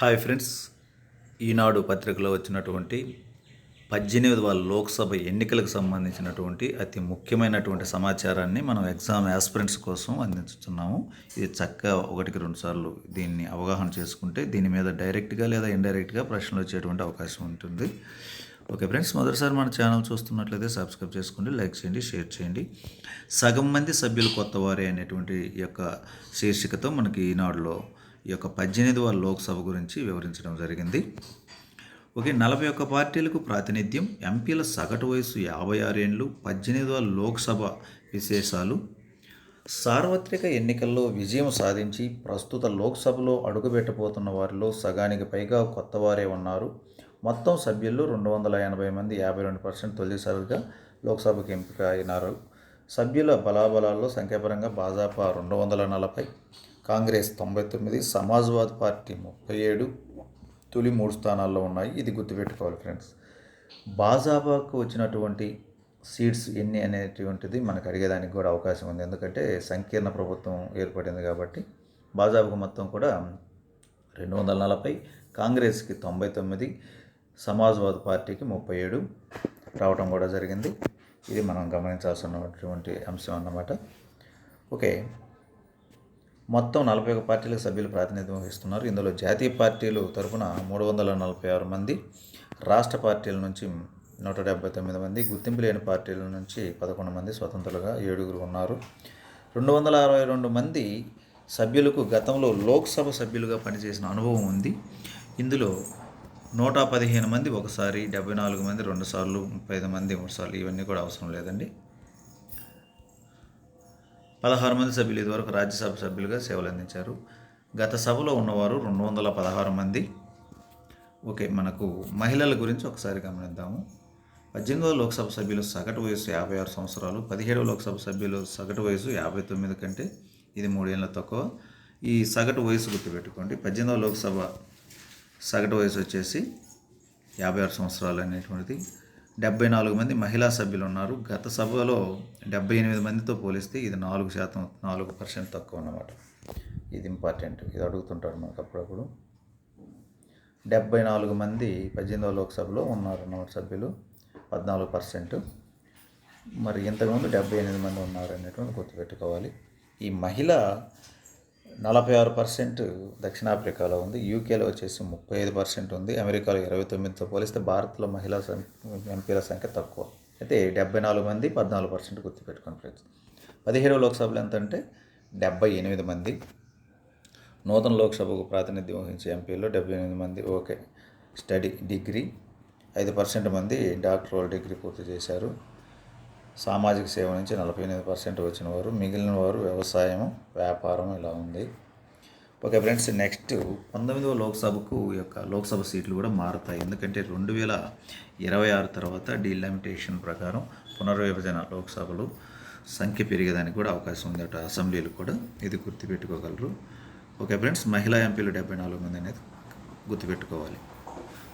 Hi friends. ఈనాడు పత్రికలో వచ్చినటువంటి పద్దెనిమిదవ లోక్సభ ఎన్నికలకు సంబంధించినటువంటి అతి ముఖ్యమైనటువంటి సమాచారాన్ని మనం ఎగ్జామ్ ఆస్పిరెంట్స్ కోసం అందించుతున్నాము. ఇది చక్కగా ఒకటికి రెండు సార్లు దీన్ని అవగాహన చేసుకుంటే దీని మీద డైరెక్ట్గా లేదా ఇండైరెక్ట్గా ప్రశ్నలు వచ్చేటువంటి అవకాశం ఉంటుంది. ఓకే ఫ్రెండ్స్ మొదటిసారి మన ఛానల్ చూస్తున్నట్లయితే సబ్స్క్రైబ్ చేసుకోండి లైక్ చేయండి షేర్ చేయండి. సగం మంది సభ్యులు కొత్తవారే అనేటువంటి యొక్క శీర్షికతో మనకి ఈనాడులో ఈ యొక్క పద్దెనిమిదవ లోక్సభ గురించి వివరించడం జరిగింది. ఓకే నలభై ఒక్క పార్టీలకు ప్రాతినిధ్యం ఎంపీల సగటు వయసు యాభై ఆరేండ్లు పద్దెనిమిదవ లోక్సభ విశేషాలు. సార్వత్రిక ఎన్నికల్లో విజయం సాధించి ప్రస్తుత లోక్సభలో అడుగుపెట్టబోతున్న వారిలో సగానికి పైగా కొత్తవారే ఉన్నారు. మొత్తం సభ్యుల్లో రెండు వందల ఎనభై మంది యాభై రెండు పర్సెంట్ తొలిసారిగా లోక్సభకు ఎంపిక అయినారు. సభ్యుల బలాబలాల్లో సంఖ్యాపరంగా భాజపా రెండు వందల నలభై కాంగ్రెస్ తొంభై తొమ్మిది సమాజ్వాద్ పార్టీ ముప్పై ఏడు తొలి మూడు స్థానాల్లో ఉన్నాయి. ఇది గుర్తుపెట్టుకోవాలి ఫ్రెండ్స్. భాజపాకు వచ్చినటువంటి సీట్స్ ఎన్ని అనేటువంటిది మనకు అడిగేదానికి కూడా అవకాశం ఉంది. ఎందుకంటే సంకీర్ణ ప్రభుత్వం ఏర్పడింది కాబట్టి భాజపాకు మొత్తం కూడా రెండు వందల నలభై కాంగ్రెస్కి తొంభై తొమ్మిది సమాజ్వాద్ పార్టీకి ముప్పై ఏడు రావడం కూడా జరిగింది. ఇది మనం గమనించాల్సినటువంటి అంశం అన్నమాట. ఓకే. మొత్తం నలభై ఒక పార్టీలకు సభ్యులు ప్రాతినిధ్యం వహిస్తున్నారు. ఇందులో జాతీయ పార్టీలు తరఫున మూడు వందల నలభై ఆరు మంది రాష్ట్ర పార్టీల నుంచి నూట డెబ్బై తొమ్మిది మంది గుర్తింపు లేని పార్టీల నుంచి పదకొండు మంది స్వతంత్రులుగా ఏడుగురు ఉన్నారు. రెండు వందల అరవై రెండు మంది సభ్యులకు గతంలో లోక్సభ సభ్యులుగా పనిచేసిన అనుభవం ఉంది. ఇందులో నూట పదిహేను మంది ఒకసారి డెబ్బై నాలుగు మంది రెండుసార్లు ముప్పై ఐదు మంది మూడుసార్లు ఇవన్నీ కూడా అవసరం లేదండి. పదహారు మంది సభ్యులు ఇదివరకు రాజ్యసభ సభ్యులుగా సేవలు అందించారు. గత సభలో ఉన్నవారు రెండు వందల పదహారు మంది. ఓకే మనకు మహిళల గురించి ఒకసారి గమనిద్దాము. పద్దెనిమిదవ లోక్సభ సభ్యులు సగటు వయసు యాభై ఆరు సంవత్సరాలు పదిహేడవ లోక్సభ సభ్యులు సగటు వయసు యాభై తొమ్మిది కంటే ఇది మూడేళ్ళ తక్కువ. ఈ సగటు వయసు గుర్తుపెట్టుకోండి. పద్దెనిమిదవ లోక్సభ సగటు వయసు వచ్చేసి యాభై ఆరు సంవత్సరాలు అనేటువంటిది. డెబ్బై నాలుగు మంది మహిళా సభ్యులు ఉన్నారు. గత సభలో డెబ్బై ఎనిమిది మందితో పోలిస్తే ఇది నాలుగు శాతం నాలుగు పర్సెంట్ తక్కువ అన్నమాట. ఇది ఇంపార్టెంట్ ఇది అడుగుతుంటారు మనకు అప్పుడప్పుడు. డెబ్బై నాలుగు మంది పద్దెనిమిదవ లోక్సభలో ఉన్నారు అన్నమాట సభ్యులు. పద్నాలుగు పర్సెంట్. మరి ఇంతకుముందు డెబ్బై ఎనిమిది మంది ఉన్నారు అనేటువంటి గుర్తుపెట్టుకోవాలి. ఈ మహిళ నలభై ఆరు పర్సెంట్ దక్షిణాఫ్రికాలో ఉంది. యూకేలో వచ్చేసి ముప్పై ఐదు పర్సెంట్ ఉంది. అమెరికాలో ఇరవై తొమ్మిదితో పోలిస్తే భారత్లో మహిళా సంఖ్య ఎంపీల సంఖ్య తక్కువ. అయితే డెబ్బై నాలుగు మంది పద్నాలుగు పర్సెంట్ గుర్తుపెట్టుకుని ఫ్రెండ్స్ పదిహేడవ లోక్సభలో ఎంత అంటే డెబ్బై ఎనిమిది మంది. నూతన లోక్సభకు ప్రాతినిధ్యం వహించే ఎంపీలో డెబ్బై ఎనిమిది మంది. ఓకే. స్టడీ డిగ్రీ ఐదు పర్సెంట్ మంది డాక్టరల్ డిగ్రీ పూర్తి చేశారు. సామాజిక సేవ నుంచి నలభై ఎనిమిది పర్సెంట్ వచ్చిన వారు మిగిలిన వారు వ్యవసాయం వ్యాపారం ఇలా ఉంది. ఓకే ఫ్రెండ్స్ నెక్స్ట్ పంతొమ్మిదవ లోక్సభకు యొక్క లోక్సభ సీట్లు కూడా మారుతాయి. ఎందుకంటే రెండు వేల ఇరవై ఆరు తర్వాత డీలిమిటేషన్ ప్రకారం పునర్విభజన లోక్సభలు సంఖ్య పెరిగేదానికి కూడా అవకాశం ఉంది అటు అసెంబ్లీలు కూడా. ఇది గుర్తుపెట్టుకోగలరు. ఓకే ఫ్రెండ్స్ మహిళా ఎంపీలు డెబ్బై నాలుగు మంది అనేది గుర్తుపెట్టుకోవాలి.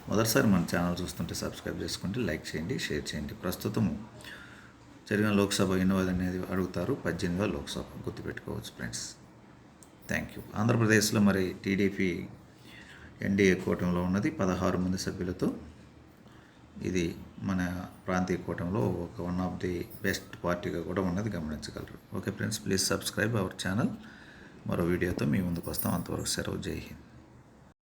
మొదటిసారి మన ఛానల్ చూస్తుంటే సబ్స్క్రైబ్ చేసుకోండి లైక్ చేయండి షేర్ చేయండి. ప్రస్తుతం జరిగిన లోక్సభ ఎన్నోది అనేది అడుగుతారు. పద్దెనిమిదవ లోక్సభ గుర్తుపెట్టుకోవచ్చు ఫ్రెండ్స్. Thank you. ఆంధ్రప్రదేశ్లో మరి టీడీపీ ఎన్డీఏ కూటమిలో ఉన్నది. పదహారు మంది సభ్యులతో ఇది మన ప్రాంతీయ కూటమిలో ఒక వన్ ఆఫ్ ది బెస్ట్ పార్టీగా కూడా ఉన్నది. గమనించగలరు. Okay friends please subscribe our channel. మరో వీడియోతో మీ ముందుకు వస్తాం. అంతవరకు సెలవు. జై హింద్.